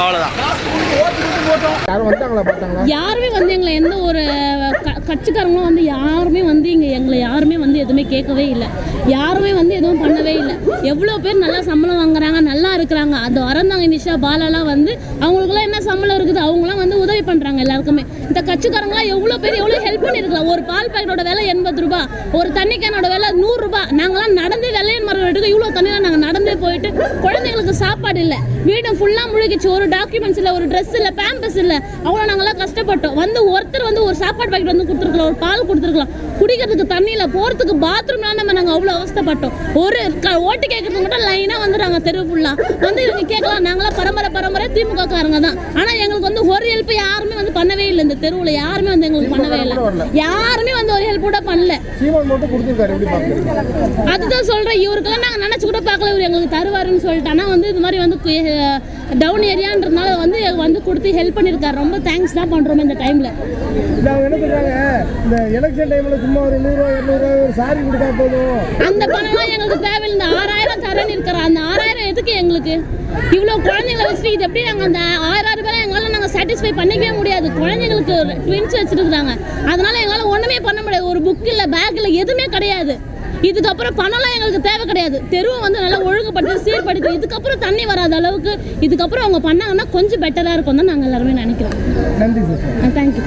அவ்வளோதான் யாருமே வந்து எங்களை எந்த ஒரு க- கட்சிக்காரங்களும் வந்து யாருமே வந்து இங்கே எங்களை யாருமே வந்து எதுவுமே கேட்கவே இல்லை. யாருமே வந்து எதுவும் பண்ணவே இல்லை. எவ்வளோ பேர் நல்லா சம்பளம் வாங்குறாங்க நல்லா இருக்கிறாங்க. அது வரந்தாங்க நிஷா பாலாலாம் வந்து அவங்களுக்குலாம் என்ன சம்பளம் இருக்குது? அவங்களாம் வந்து உதவி பண்ணுறாங்க எல்லாருக்குமே. இந்த கட்சிக்காரங்களாம் எவ்வளோ பேர் எவ்வளோ ஹெல்ப் பண்ணியிருக்கலாம்? ஒரு பால் பாக்கெட்டோட விலை எண்பது ரூபாய் ஒரு தண்ணி கேனோட விலை நூறுரூபா நாங்களாம் நடந்து வெள்ளையன் இவ்வளோ தண்ணியில் நாங்கள் நடந்தே போயிட்டு குழந்தைங்களுக்கு சாப்பாடு இல்லை. வீடு ஃபுல்லாக முழுகிச்சு. ஒரு டாக்குமெண்ட்ஸ் இல்லை ஒரு ட்ரெஸ் இல்லை பேம்பஸ் இல்லை. அவ்வளோ நாங்களாம் கஷ்டப்பட்டோம். வந்து ஒருத்தர் வந்து ஒரு சாப்பாடு பாக்கெட் வந்து கொடுத்துருக்கலாம் ஒரு பால் கொடுத்துருக்கலாம். குடிக்கிறதுக்கு தண்ணி இல்லை போகிறதுக்கு பாத்ரூம்லாம் நம்ம நாங்கள் அவ்வளோ அவஸ்தைப்பட்டோம். ஒரு க- ஓட்டு கேட்கறதுக்கு மட்டும் லைனாக வந்துடுறாங்க தெரு ஃபுல்லாக வந்து இவங்க கேட்கலாம் நாங்களாம் பரம்பரை பரம்பரை திமுக காரங்க தான். ஆனால் எங்களுக்கு வந்து ஒரு ஹெல்ப் யாருமே வந்து பண்ணவே இல்லை இந்த தெருவில் யாருமே வந்து எங்களுக்கு பண்ணவே இல்லை. யாருமே வந்து ஒரு ஹெல்ப் கூட பண்ணல. அதுதான் சொல்றேன் இவருக்கெல்லாம் நாங்கள் நினச்சி கூட பார்க்கல இவர் எங்களுக்கு தருவாருன்னு சொல்லிட்டு. ஆனால் வந்து இது மாதிரி வந்து டவுன் ஏரியான்றதுனால வந்து வந்து கொடுத்து ஹெல்ப் பண்ணியிருக்காரு. ரொம்ப தேங்க்ஸ் தான் பண்ணுறோம் இந்த டைமில் அந்த பணம்லாம் எங்களுக்கு தேவையில்லை. இந்த ஆறாயிரம் தரேன்னு இருக்கிற அந்த ஆறாயிரம் எதுக்கு எங்களுக்கு? இவ்வளோ குழந்தைங்களை வச்சுட்டு இது எப்படி நாங்கள் அந்த நாங்கள் சாட்டிஸ்ஃபை பண்ணிக்கவே முடியாது. குழந்தைங்களுக்கு ட்வின்ஸ் வச்சுருக்குறாங்க. அதனால எங்களால் ஒன்றுமே பண்ண முடியாது. ஒரு புக் இல்லை பேக் இல்லை எதுவுமே கிடையாது. இதுக்கப்புறம் பணம்லாம் எங்களுக்கு தேவை கிடையாது. தெருவை வந்து நல்லா ஒழுங்குபடுத்தி சீர்படுத்தி இதுக்கப்புறம் தண்ணி வராத அளவுக்கு இதுக்கப்புறம் அவங்க பண்ணாங்கன்னா கொஞ்சம் பெட்டராக இருக்கும் தான் நாங்கள் எல்லாருமே நினைக்கிறோம். நன்றி சார் தேங்க்யூ